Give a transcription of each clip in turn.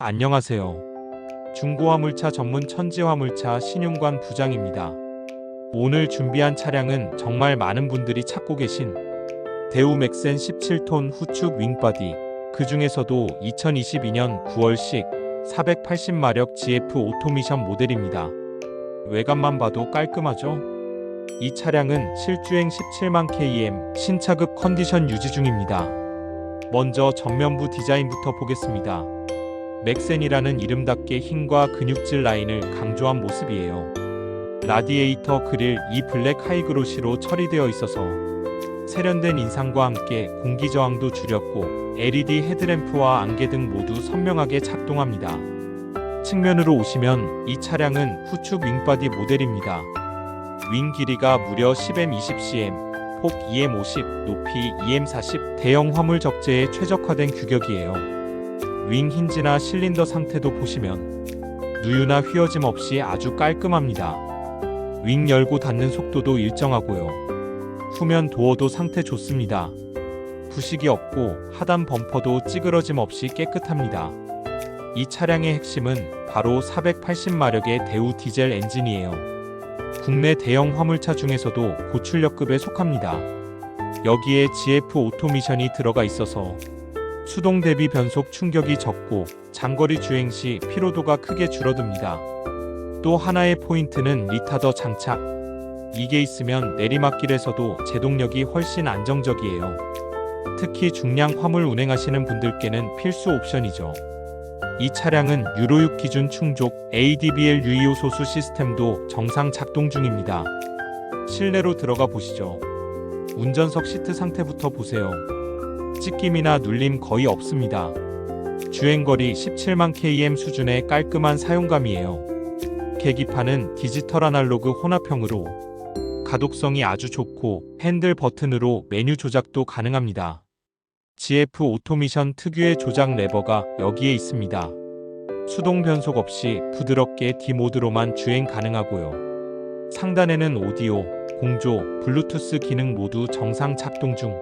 안녕하세요. 중고화물차 전문 천지화물차 신윤관 부장입니다. 오늘 준비한 차량은 정말 많은 분들이 찾고 계신 대우 맥센 17톤 후축 윙바디 그 중에서도 2022년 9월식 480마력 GF 오토미션 모델입니다. 외관만 봐도 깔끔하죠? 이 차량은 실주행 17만 km 신차급 컨디션 유지 중입니다. 먼저 전면부 디자인부터 보겠습니다. 맥센이라는 이름답게 힘과 근육질 라인을 강조한 모습이에요. 라디에이터 그릴 이 블랙 하이그로시로 처리되어 있어서 세련된 인상과 함께 공기 저항도 줄였고 LED 헤드램프와 안개 등 모두 선명하게 작동합니다. 측면으로 오시면 이 차량은 후축 윙바디 모델입니다. 윙 길이가 무려 10m 20cm, 폭 2m 50, 높이 2m 40, 대형 화물 적재에 최적화된 규격이에요. 윙 힌지나 실린더 상태도 보시면 누유나 휘어짐 없이 아주 깔끔합니다. 윙 열고 닫는 속도도 일정하고요. 후면 도어도 상태 좋습니다. 부식이 없고 하단 범퍼도 찌그러짐 없이 깨끗합니다. 이 차량의 핵심은 바로 480마력의 대우 디젤 엔진이에요. 국내 대형 화물차 중에서도 고출력급에 속합니다. 여기에 GF 오토미션이 들어가 있어서 수동 대비 변속 충격이 적고 장거리 주행 시 피로도가 크게 줄어듭니다. 또 하나의 포인트는 리타더 장착. 이게 있으면 내리막길에서도 제동력이 훨씬 안정적이에요. 특히 중량 화물 운행하시는 분들께는 필수 옵션이죠. 이 차량은 유로 6 기준 충족 ADBL 유이오 소수 시스템도 정상 작동 중입니다. 실내로 들어가 보시죠. 운전석 시트 상태부터 보세요. 찢김이나 눌림 거의 없습니다. 주행거리 17만 km 수준의 깔끔한 사용감이에요. 계기판은 디지털 아날로그 혼합형으로 가독성이 아주 좋고 핸들 버튼으로 메뉴 조작도 가능합니다. GF 오토미션 특유의 조작 레버가 여기에 있습니다. 수동 변속 없이 부드럽게 D 모드로만 주행 가능하고요. 상단에는 오디오, 공조, 블루투스 기능 모두 정상 작동 중.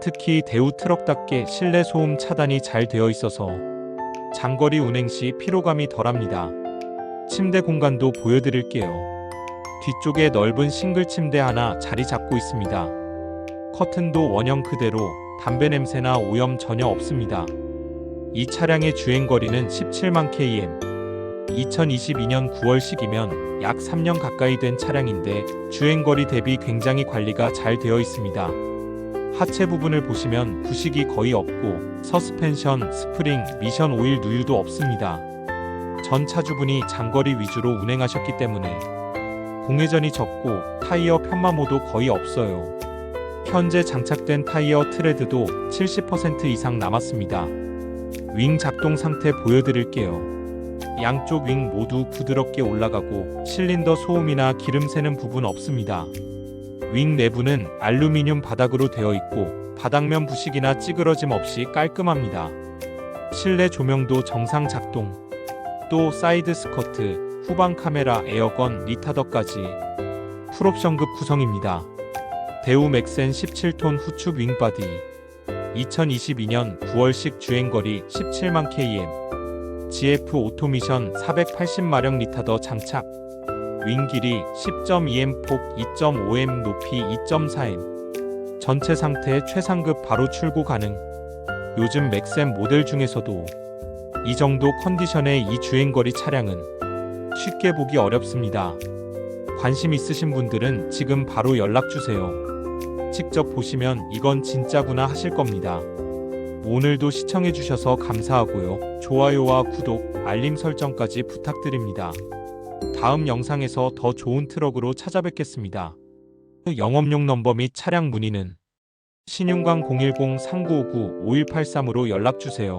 특히 대우 트럭답게 실내 소음 차단이 잘 되어 있어서 장거리 운행 시 피로감이 덜합니다. 침대 공간도 보여드릴게요. 뒤쪽에 넓은 싱글 침대 하나 자리 잡고 있습니다. 커튼도 원형 그대로 담배 냄새나 오염 전혀 없습니다. 이 차량의 주행 거리는 17만 km. 2022년 9월식이면 약 3년 가까이 된 차량인데 주행 거리 대비 굉장히 관리가 잘 되어 있습니다. 하체 부분을 보시면 부식이 거의 없고 서스펜션, 스프링, 미션 오일 누유도 없습니다. 전 차주분이 장거리 위주로 운행하셨기 때문에 공회전이 적고 타이어 편마모도 거의 없어요. 현재 장착된 타이어 트레드도 70% 이상 남았습니다. 윙 작동 상태 보여드릴게요. 양쪽 윙 모두 부드럽게 올라가고 실린더 소음이나 기름 새는 부분 없습니다. 윙 내부는 알루미늄 바닥으로 되어 있고 바닥면 부식이나 찌그러짐 없이 깔끔합니다. 실내 조명도 정상 작동. 또 사이드 스커트, 후방 카메라, 에어건, 리타더까지 풀옵션급 구성입니다. 대우 맥센 17톤 후축 윙바디 2022년 9월식 주행거리 17만 km GF 오토미션 480마력 리타더 장착 윙 길이 10.2m 폭 2.5m 높이 2.4m 전체 상태 최상급 바로 출고 가능 요즘 맥센 모델 중에서도 이 정도 컨디션의 이 주행거리 차량은 쉽게 보기 어렵습니다. 관심 있으신 분들은 지금 바로 연락주세요. 직접 보시면 이건 진짜구나 하실 겁니다. 오늘도 시청해주셔서 감사하고요. 좋아요와 구독, 알림 설정까지 부탁드립니다. 다음 영상에서 더 좋은 트럭으로 찾아뵙겠습니다. 영업용 넘버 및 차량 문의는 신윤광 010-3959-5183으로 연락주세요.